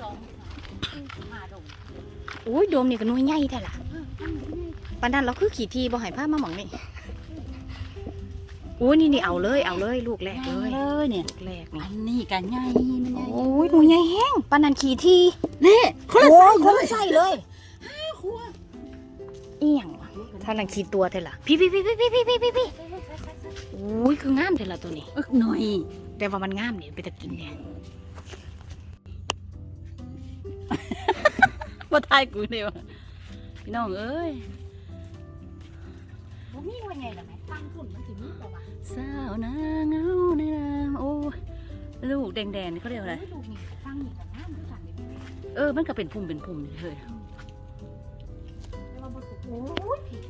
สองหาดงอุ้ยโดมนี่ก็หน่วยใหญ่แท้ล่ะเอออันนี้ปานนั้นเราคือขี่ทีบ่ให้พามาหมองนี่อุ้ยนี่นี่เอาเลยเอาเลยลูกแรกเลยเลยเนี่ยลูกแรกนี่อันนี้กันใหญ่มันใหญ่โอ้ยหน่วยใหญ่แห้งปานนั้นขี่ทีนี่คนละโอ้ไส้ยคนละไส้เลยครัวเอียงวะถ้านั้นขี่ตัวแท้ล่ะพี่พี่พี่พี่พี่พี่พี่พี่อุ้ยคืองามแท้ล่ะตัวนี้เออหน่อยแต่ว่ามันงามเนี่ยไปตะกินเนี่ย มาทายกูเนี่ยวะพี่น้องเอ้ยบ่มีว่าไงล่ะแม่ตั้งทุนมันสิมีแต่ว่าสาวนาเงาในน้ำโอ้ยลูกแดงๆนี่เขาเรียกว่าอะไรลูกนี่ฟังนี่ก็งามเหมือนกันเลยเออมันก็เป็นพุ่มเป็นพุ่มเลยแต่ว่าบ่สุกโอ้ยพี่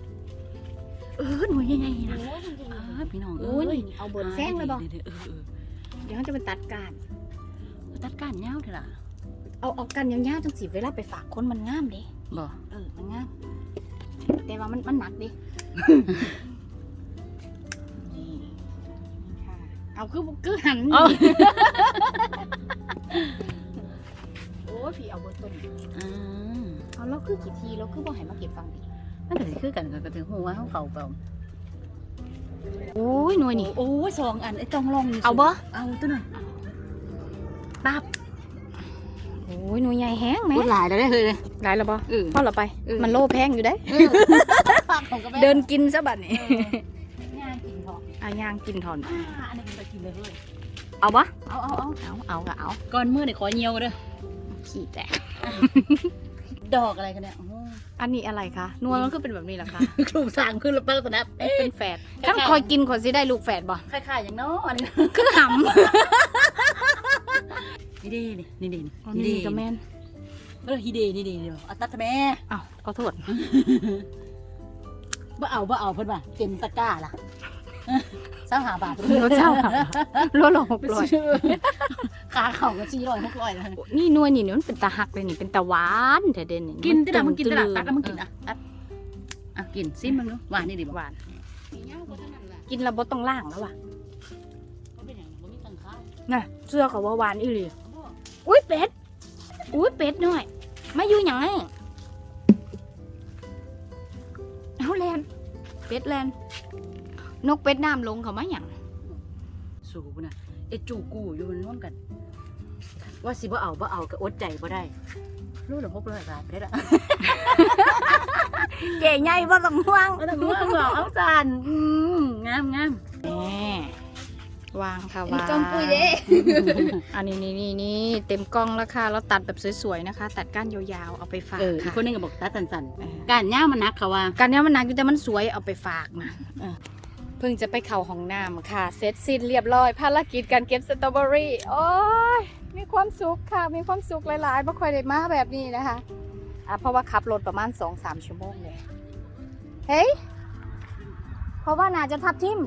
เออหน่วยใหญ่ๆนะโอ้ยจริงอ้าพี่น้องๆเอ้โอ้ยยนี่เอาเบิร์นแซงเลยบ่เออเออเออเดี๋ยวเขาจะไปตัดการตัดก้านยาวเถอะล่ะ เอาเอากันยาวๆจังสิเวลาไปฝากคนมันงามเด้บ่เออมันงามแต่ว่ามันมันหนักดินี่ค่ะเอาคือคือหันเอา โอ้ยพี่เอาเบนต้นอ่าเอาแล้วคือกี่ทีแล้วคือบ่ให้มาเก็บฟังดิมันก็สิคือกันก็ถึงหัวเขาเขาเปล่าโอ้ยหน่วยนี่โอ้ยสองอันไอ้ต้องลองนี่เอาบ่เอาตัวหน่อยปั๊บ อ้ยหน่วยใหญ่แห้งไหมพูดหลายแล้วได้เลยหลายแล้วบ่เออพอเราไป เออ มันโลแพงอยู่ได้ของก็แม่เดินกินซะบัดนี้งานกินทองอะย่างกินถอนอ่าอันนี้เป็นไปกินเลยเว้ยเอาบ่เอาเอาเอาเอาเอาก็เอาก่อนมือเนี่ยขอเงียวกันเด้อขี้แตกดอกอะไรกันเนี่ยโอ้โหอันนี้อะไรคะนวลมันคือเป็นแบบนี้เหรอคะครูสั่งขึ้นแล้วเปิ้ลสนับเอ๊ะเป็นแฝดถ้าคอยกินคอยสิได้ลูกแฝดบ่คล้ายๆอย่างน้ออันนี้คือห นี่ดีนี่นี่ดีำนี่นี่ดีก็แม่นเออฮีดีนี่ดีนี่เอาตัดทำไมอ้าวขอโทษบ่เอาบ่เอาเพิ่นว่าเต็มตะกร้าล่ะสามหาบาทรถเช่าค่ะรถละหกร้อยขาเข่าก็สี่ร้อยหกร้อยแล้วนี่นวลนี่เนี่ยมันเป็นตาหักเลยนี่เป็นตาหวานแต่เด่นนี่กินที่ไหนมึงกินที่ไหนตึตักแล้วมึงกินอะตัดอะกินซิมึงเนาะหวานนี่ดิหวานกินแล้วบ่ต้องล่างแล้วว่ะเป็นอย่างนั้นมีตังค่าน่ะเสื้อเขาว่าหวานอีหลี อุ้ยเป็ด อุ้ยเป็ดหน่อย มาอยู่หยังไงเอาแลนเป็ดแลนนกเป็ดน้ำลงเขามาหยังสูบนะไอจูกูอยู่มันร่วมกัน ว่าสิบ่เอาบ่เอาก็อดใจบ่ได้รู้หรือหกร้อยบาทได้ละเจ๋ใหญ่บ่ต้องห่วงเอาแต่ว่าบอกเอาจานอืมงามงามแหม วางค่ะวางกล้องปุยเด้อันนี้นี่นี่นี่เต็มกล้องแล้วค่ะเราตัดแบบสวยๆนะคะ ตัดก้านยาวๆเอาไปฝากเอออีกค่ะคนหนึงก็บอกตาสันเออๆการย่ามันนักเขาว่า การนี้มันหนักอยู่แต่มันสวยเอาไปฝากนะเออเพิ่งจะไปเข่าห้องน้ำค่ะเสร็จสิ้นเรียบร้อย ภารกิจการเก็บสตรอเบอรี่โอ้ยมีความสุขค่ะ มีความสุขหลายๆไม่ค่อยได้มาแบบนี้นะคะอะเพราะว่าขับรถประมาณ2อสชั่วโมงเลยเฮ้ยเพราะว่าน่าจะทับทิม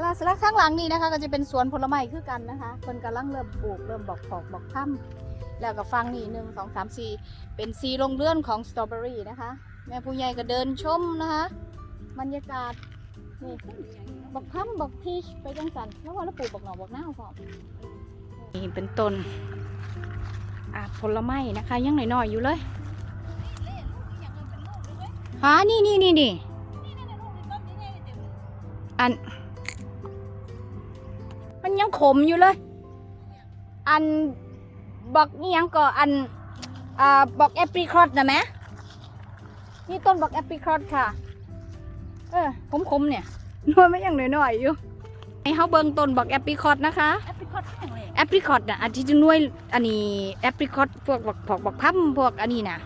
แล้วแล้วข้างหลังนี่นะคะ ก็จะเป็นสวนผลไม้คือกันนะคะคนกำลังเริ่มปลูกเริ่มบอกผอกบอกถ้ำแล้วก็ฟังนี่หนึ่งสองสามสี่เป็นสีลงเลื่อนของสตรอเบอรี่นะคะ แม่ผู้ใหญ่ก็เดินชมนะคะบรรยากาศนี่บอกถ้ำบอกพีชไปจังสันแล้วว่าเราปลูกบอกหน่อบอกหน้าพร้อมนี่เป็นต้นอะผลไม้นะคะ ยังหน่อยๆอยู่เลยฮะนี่นี่นี่นี่อัน ยังขมอยู่เลย อันบอกนี่ยังก็อันอ่าบอกแอปริคอตนะแม่นี่ต้นบอกแอปริคอตค่ะ เออขมๆเนี่ยนวลไม่ยังหน่อยๆอยู่ให้เขาเบิ่งต้นบอกแอปริคอตนะคะแอปพลิคอตแข็งเลยแอปริคอตน่ะอันที่จะน่วยอันนี้แอปริคอตพวกบอกพวกบอกพัมพวกอันนี้นะ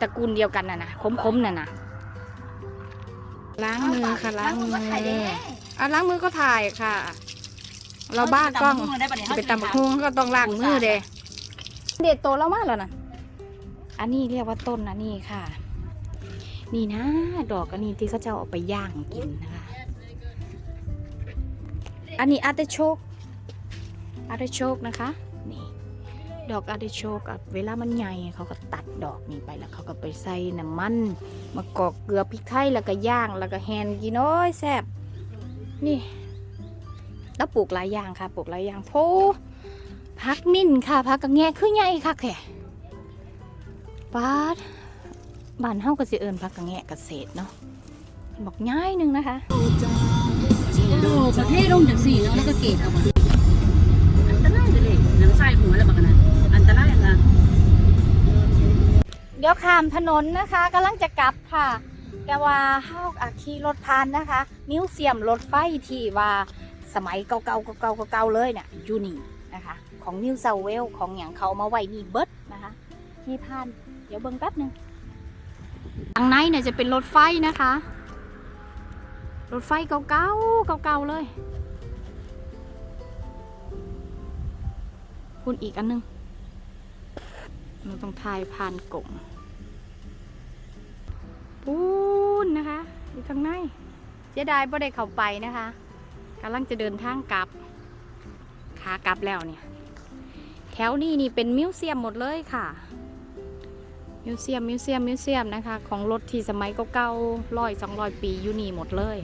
ตระกูลเดียวกันน่ะนะขมๆน่ะนะล้างมือค่ะล้างมืออะล้างมือก็ถ่ายค่ะ เราบ้ากล้องจะไปตำบักฮุงก็ต้องล้างมือเด้เด็ดโตแล้วมากแล้วนะอันนี้เรียกว่าต้นอันนี้ค่ะ นี่นะ ดอกอันนี้ที่เขาจะเอาไปย่างกินนะคะ อันนี้อาร์ติโชกอาร์ติโชกนะคะนี่ดอกอาร์ติโชกอะเวลามันใหญ่เขาก็ตัดดอกนี้ไปแล้วเขาก็ไปใส่น้ำมันมากอกเกลือพริกไทยแล้วก็ย่างแล้วก็แฮนกินโอ้ยแซ่บนี่ แล้วปลูกหลายอย่างค่ะ ปลูกหลายอย่างโพผักมิ่นค่ะผักกระแงคือใหญ่ค่ะแค่ป้าดบ้านเฮาก็สิเอิ้นผักกะแงะเกษตรเนาะเพิ่นบอกง่ายหนึงนะคะโอ้ประเทศลงจากสี่แล้วก็เกตเอามาอันตรายเลยน้ำใส่หัวแล้วบักนะอันตรายนะเดี๋ยวข้ามถนนนะคะกำลังจะกลับค่ะ แต่ว่าเฮาอาขี่รถผ่านนะคะ มิวเซียมรถไฟที่ว่า สมัยเก่าๆเก่าๆเก่าๆเลยเนี่ยอยู่นี่นะคะ ของนิวเซาเวลของอย่างเขามาไว้นี่เบิร์ดนะคะขี่ผ่าน เดี๋ยวเบิ่งแป๊บหนึงทางในเนี่ยจะเป็นรถไฟนะคะ รถไฟเก่าๆเก่าๆเลยคุณอีกอันหนึงเราต้องทายผ่านกล่องปูนนะคะอยู่ข้างในเสียดายบ่ได้เข้าไปนะคะ กำลังจะเดินทางกลับขากลับแล้วเนี่ย แถวนี้นี่เป็นมิวเซียมหมดเลยค่ะ มิวเซียมมิวเซียมมิวเซียมนะคะ ของรถที่สมัยเก่าๆร้อยสองร้อยปีอยู่นี่หมดเลย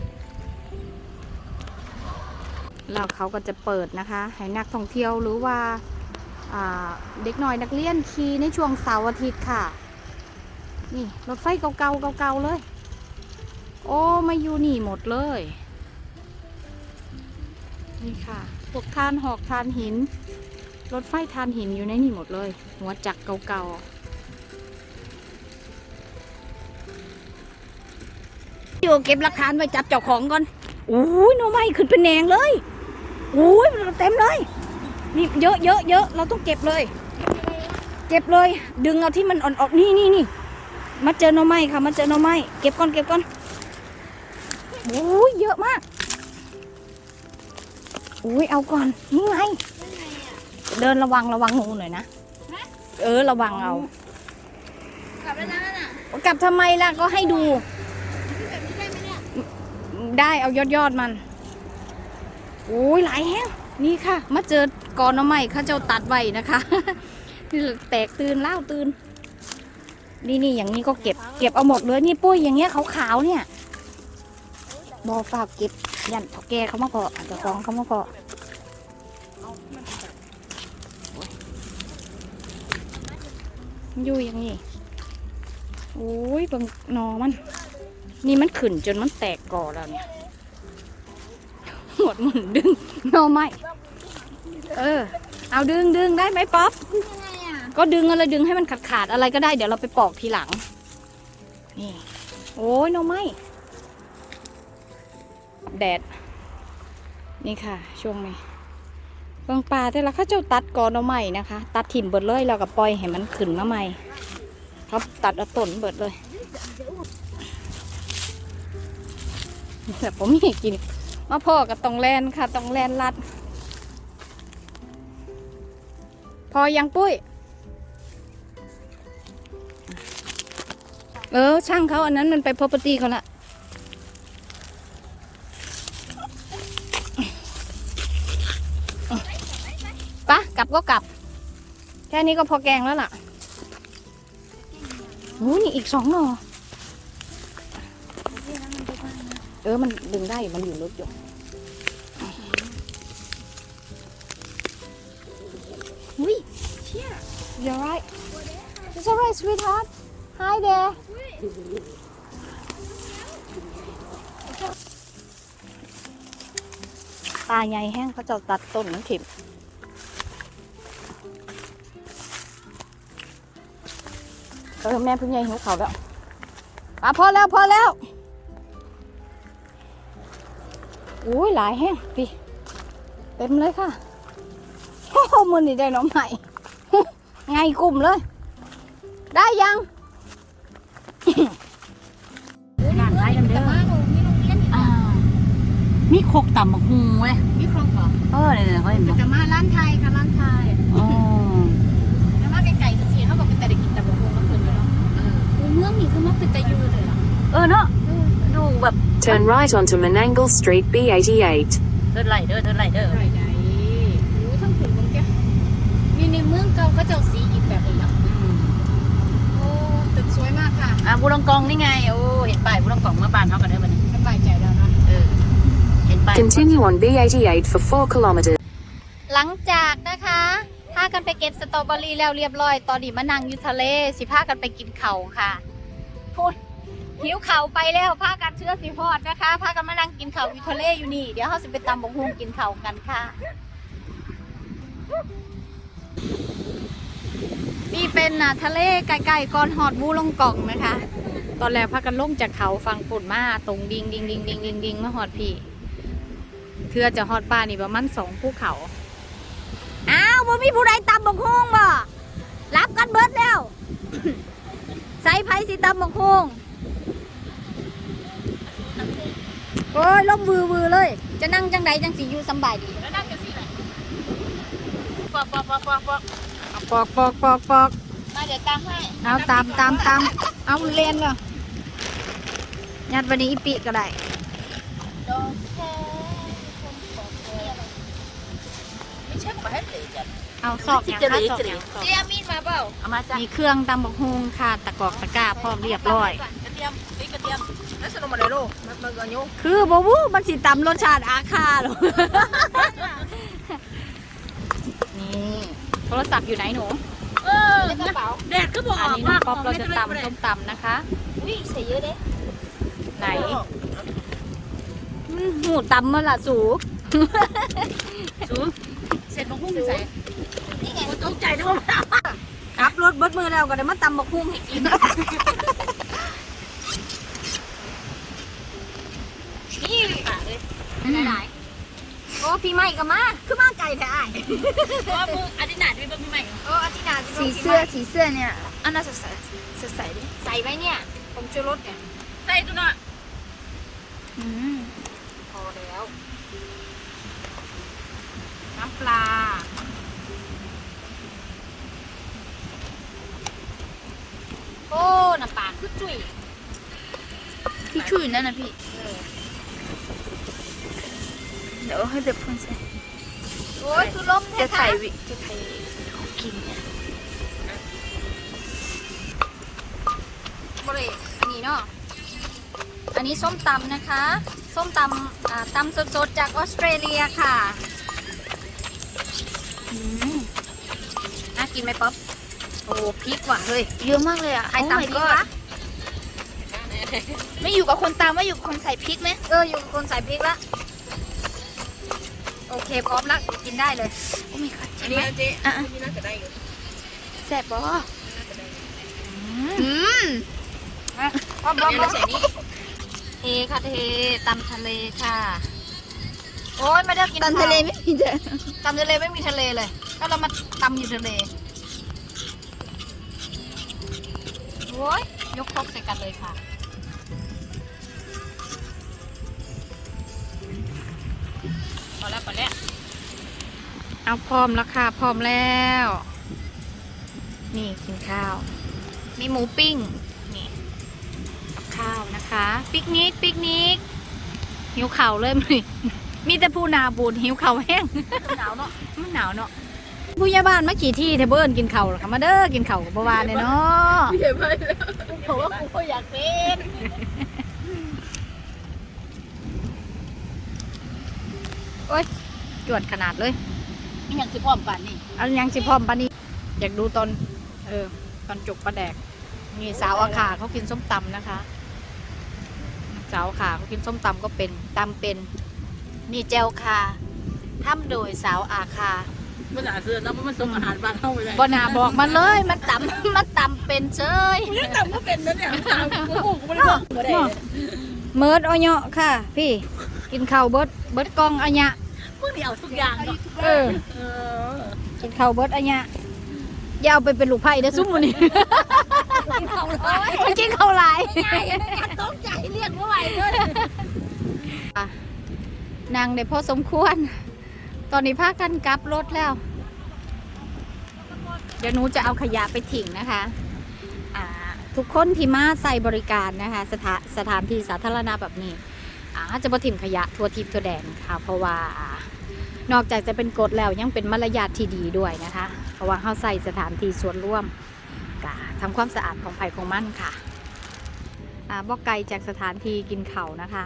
แล้วเขาก็จะเปิดนะคะ ให้นักท่องเที่ยวหรือว่าาเด็กหน่อยนักเรียนขี่ในช่วงเสาร์อาทิตย์ค่ะ นี่รถไฟเก่าๆเก่าๆเลย โอ้มาอยู่นี่หมดเลย นี่ค่ะพวกทานหอกทานหิน รถไฟทานหินอยู่ในนี่หมดเลย หัวจักรเก่าๆอยู่เก็บหลักฐานไว้จับเจ้าของก่อนโอ้ยหน่อไม้ขึ้นเป็นแนงเลยโอ้ยเต็มเลยนี่เยอะเยอะเยอะเราต้องเก็บเลย เก็บเลย ดึงเอาที่มันอ่อนๆนี่นี่นี่มาเจอหน่อไม้ค่ะมาเจอหน่อไม้เก็บก่อนเก็บก่อนโอ้ยเยอะมาก อ้ยเอาก่อนนี่ไงเดินระวังระวังงูหน่อยนะเออระวังเอากลับแล้วนะนั่นน่ะกลับทำไมล่ะก็ให้ดูแบบนี้ได้ไหมเนี่ยได้เอายอดยอดๆมันโอ้ยหลายแฮงนี่ค่ะ มาเจอกอนหน้ำใหม่เข้าเจ้าตัดไว้นะคะนี่แตกตื่นเล่าวตื่นนี่นี่อย่างนี้ก็เก็บเก็บเอาหมดเลยนี่ปุ้ยอย่างเงี้ยขาวๆเนี่ย บอฝากเก็บยันเถาแกเขามาเกาะเจ้าของเขามาเกาะอยู่อย่างนี้โอ้ยเบังหนอมัน นี่มันขึ้นจนมันแตกก่อแล้วเนี่ยหมดหมุนดึงหนอไม่เออ เอาดึงดึงได้ไหมป๊อปยังไงอะก็ดึงอะไรดึงให้มันขาดขาดๆอะไรก็ได้เดี๋ยวเราไปปอกทีหลัง นี่ โอ้ยหนอไม่ แดด นี่ค่ะ ช่วงนี้เบางปลาแต่ละเข้าเจ้าตัดกอนเอาใหม่นะคะ ตัดถิ่มเบิดเลยแล้วก็ปล่อยให้มันขึ้นมาใหม่ครับตัดเอาต้นเบิดเลยแต่ผมไม่กินมาพ่อกับตองแลนค่ะตองแลนรัด พอยังปุ้ย เออ ช่างเขาอันนั้นมันไป property เขาละ กลับก็กลับ แค่นี้ก็พอแกงแล้วล่ะโอ้นี่อีกสองหน่อเออ มันดึงได้มันอยู่ลึกอยู่อุ้ยเชี่ย You're right It's alright sweetheart Hi there ตาใหญ่แห้งเขาจะตัดต้นน้ำถิ่ม เออแม่เพิ่งใหญ่หิวเขาวแล้วอะพอแล้วพอแล้วอุ้ยหลายแห้งพี่เต็มเลยค่ะโอ้โหมือนี่ได้น้องใหม่ไงกลุ่มเลย ได้ยังร้านขายกันเด้อมาหนูมีโรงเรียนอีกอ่ามีโคกต่ำบักฮูเว้ยมีครบเหรอเออเนี่ยเขาเห็นบ่แต่มาร้านไทยค่ะร้านไทย Turn right onto Menangle Street B88. เดินไหลเด้อเดินไหลเด้อไหนไหนโอ้ทั้งผืนมันแกมีในเมืองเก่าเขาเจ้าสีอีกแบบเลยเหรออืมโอ้ตึกสวยมากค่ะอะบุรองกองนี่ไง โอ้ เห็นป้ายบุรองกองเมื่อบ้านเขากันเด้อบัดนี้สบายใจแล้วนะเออ เห็นป้าย Continue on B88 for 4 kilometers. หลังจากนะคะถ้ากันไปเก็บสตรอเบอรี่แล้วเรียบร้อย ตอนนี้มานั่งอยู่ทะเล สิพากันไปกินเขาวค่ะพูด หิวเข่าไปแล้วพากันเชื่อสิพอดนะคะพากันมานั่งกินเข่าวอยู่ทะเลอยู่นี่ เดี๋ยวเขาสิไปตำบกฮุงกินเขากันค่ะนี่เป็นน่ะทะเลไกลๆก่อนหอดบูลงกล่องนะคะ ตอนแรกพากันลงจากเขาฟังปุ่นมาตรงดิงดิงดิงดิงดิงดิงมาหอดพี่เทือจะหอดป่านี่ประมาณสองภูเขาอ้าวบ่มีผู้ใดตำบักฮุงบ่รับกันเบิดแล้วใส่ไผสิตำบักฮุงโอ้ยล้มวือวือเลย จะนั่งจังใดจังสิอยู่สำบายดีแล้วนั่งกันสิไหนปอกปอกปอกปอกปอกปอกปอกปอกปอกมาเดี๋ยวตามให้เอาตามตามตามเอาเรียนเลยยัดวันนี้อีปีก็ได้ดอกแค่คงปอกแค่ไม่ใช่ปอกให้เลยจ้ะเอาซอกอย่างค่ะซอกอย่างซอกเจียมีดมาเปล่าเอามาจ้ะมีเครื่องตำบักฮุงค่ะ ตะกอกตะกร้าพร้อมเรียบร้อยกระเทียมนี่กระเทียมแล้วสนมมาเลยลูกมันมันก็ยุ่งคือบ่วู้มันสิตำรสชาติอาคาหรอนี่โทรศัพท์อยู่ไหนหนูเออกระเป๋าแดดก็บอกอันนี้น้องป๊อปเราจะตำส้มตำนะคะ อุ้ยใส่เยอะเด้ไหนอืมหูตำมาละสูสูเสร็จบักหุ่งใส่นี่ไงตกใจนะว่าขับรถเบิดมือแล้วก็ได้มาตำบักฮุงให้กินนี่ค่ะเลย หลายโอ้พี่ใหม่ก็มาคือมาไก่แท้อ้ายเพราะว่ามึงอาทิตย์หน้าจะมีบักใหม่โอ้อาทิตย์หน้าจะสีเสื้อสีเสื้อเนี่ยอันน่าสดใสสดใสดิใส่ไว้เนี่ยผมชูรสเนี่ยใส่ตัวน่ะอืมพอแล้ว น้ำปลาโอ้น้ำปลาคือจุ๋ยพี่ช่วยอยู่นั่นนะพี่ เดี๋ยวให้เด็กคนใส่โอ้ยคือล้มจะแท้ถ่ายๆวิจะถ่ายของกินเนี่ยบริอันนี้เนาะอันนี้ส้มตำนะคะ ส้มตำอ่าตำสดๆจากออสเตรเลียค่ะอืมน่ากินไหมป๊อปโอ้พริกว่ะเฮ้ยเยอะมากเลยอะใคร Oh ตำ my พริก god วะไม่อยู่กับคนตามว่าอยู่กับคนใส่พริกไหมเอออยู่กับคนใส่พริกละโอ เคพร้อมแล้วกินได้เลยโอ้ my god อัใช่นไหนี้มเจ๊อะอันนี้น่าจะได้อยู่แซ่บปะอืมพร้อมพร้อมเดี๋ยวพร้อมเราใส่นี่เทค่ะเทตำทะเลค่ะ โอ้ยไม่ได้กินตามทะเลข้าวไม่มีเด้อตำทะเลไม่มีทะเลเลยก็เรามาตำอยู่ทะเลโอ้ยยกครกใส่กันเลยค่ะ แล้วพอแล้วเอาพร้อมแล้วค่ะพร้อมแล้ว นี่กินข้าว มีหมูปิ้งนี่กับข้าวนะคะ ปิกนิกปิกนิกหิวเข่าวเลยมีมีแต่ผู้นาบูดหิวเข่าวแห้งหนาวเนาะมันหนาวเนาะผู้ใหญ่บ้านมากี่ที่เทเบิลกินข้าวเหรอคะมาเด้อกินข้าวกับประวานเนี่ยเนาะเดี๋ยวไปแล้วผมว่ากูก็อยากเป็น จวดขนาดเลยนี่ยังสิพร้อมกันนี่อันยังสิพร้อมปานนี้อยากดูตอนเออตอนจกปลาแดกนี่สาวอาขาเขากินส้มตำนะคะ สาวอาขาเขากินส้มตำก็เป็นตำเป็นนี่เจลคาทำโดยสาวอาคาภาษาเสือเนาะเพราะมันส่งอาหารบ้านเข้าไปเลยบนาบอกมันเลยมันตำมันตำเป็นเชยมึงยังจำก็เป็นนะเนี่ยถามกูกูไม่ได้บอกไม่ได้เลยเมิร์ดเอาเนาะค่ะ พี่กินข้าวเบิร์ด เบิร์ดกองอันเนี้ยมึงเดี๋ยวทุกอย่างเนาะเออเออกินข้าวเบิร์ดอันเนี้ยอย่าเอาไปเป็นลูกไผ่เด้อซุ่มมันนี่กินข้าวเลยไปกินข้าวหลายต้องใจเรียกว่าไหวเลยนางได้พอสมควร ตอนนี้พากันกลับรถแล้ว เดี๋ยวหนูจะเอาขยะไปถิ่งนะคะอ่าทุกคนที่มาใส่บริการนะคะ สถาสถานที่สาธารณะแบบนี้ อ่าจะมาถิ่มขยะทั่วทิพย์ทั่วแดนค่ะ เพราะว่านอกจากจะเป็นกฎแล้วยังเป็นมารยาทที่ดีด้วยนะคะ เพราะว่าเข้าใส่สถานที่ส่วนร่วมกะทำความสะอาดของไผ่ของมั่นค่ะอ่าบอกไกลจากสถานที่กินเขานะคะ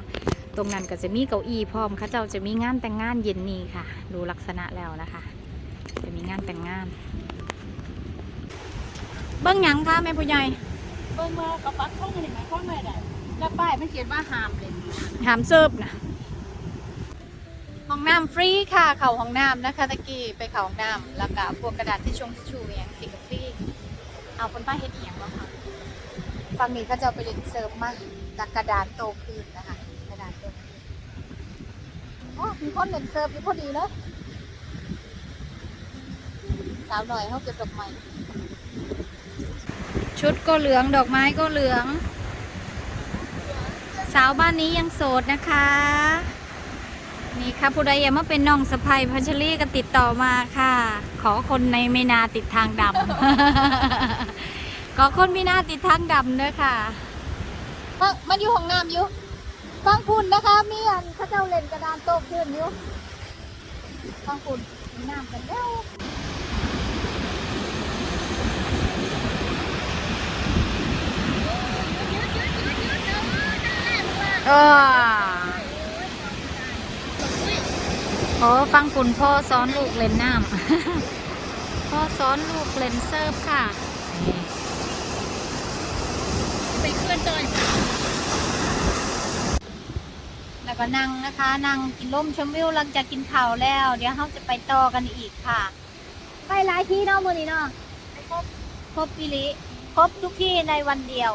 ตรงนั้นก็จะมีเก้าอี้พร้อมเข้าเจ้าจะมีงานแต่งงานเย็นนี้ค่ะ ดูลักษณะแล้วนะคะ จะมีงานแต่งงาน เบิ้งยังคะแม่ผู้ใหญ่เบิ่งว่าเขาปักท่องนี่หมายความว่าได้แล้วป้ายมันเขียนว่าห้ามเล่น หามเซิร์ฟนะห้องน้ำฟรีค่ะ เข่าห้องน้ำนะคะตะกี้ไปเข่าห้องน้ำแล้วก็พวกกระดาษที่ชงทิชชู่องสิกับฟรีเอาคนป้าเฮ็ดเอียงบ้างคะฝั่งนี้เขาจะไปเล่นเซิร์ฟมาจากกระดานโตคืนนะคะกระดานโตคืนอ๋อมีคนเล่นเซิร์ฟอยู่พอดีเลยสาวหน่อยเขาเก็บดอกไม้ชุดก็เหลืองดอกไม้ก็เหลือง สาวบ้านนี้ยังโสดนะคะ นี่ค่ะผู้ใดอยากมาเป็นน้องสะพายพัชรีก็ติดต่อมาค่ะ ขอคนในไม่นาติดทางดำ ขอคนไม่นาติดทางดำเด้อค่ะฟังมันอยู่ห้องน้ำอยู่ฟังคุณนะคะมีอันเขาเจ้าเล่นกระดานโต๊ะขึ้นอยู่ฟังคุณน้ำกันแล้ว อโอ้ฟังคุณพ่อสอนลูกเลนน้ำ พ่อสอนลูกเลนเซิร์ฟค่ะ ไปเคลื่อนจอยแล้วก็นั่งนะคะ นั่งกินล่มชมวิวหลังจากกินข้าวแล้ว เดี๋ยวเราจะไปต่อกันอีกค่ะ ไปหลายที่เนาะมือนี้เนาะครบครบปิลิครบทุกที่ในวันเดียว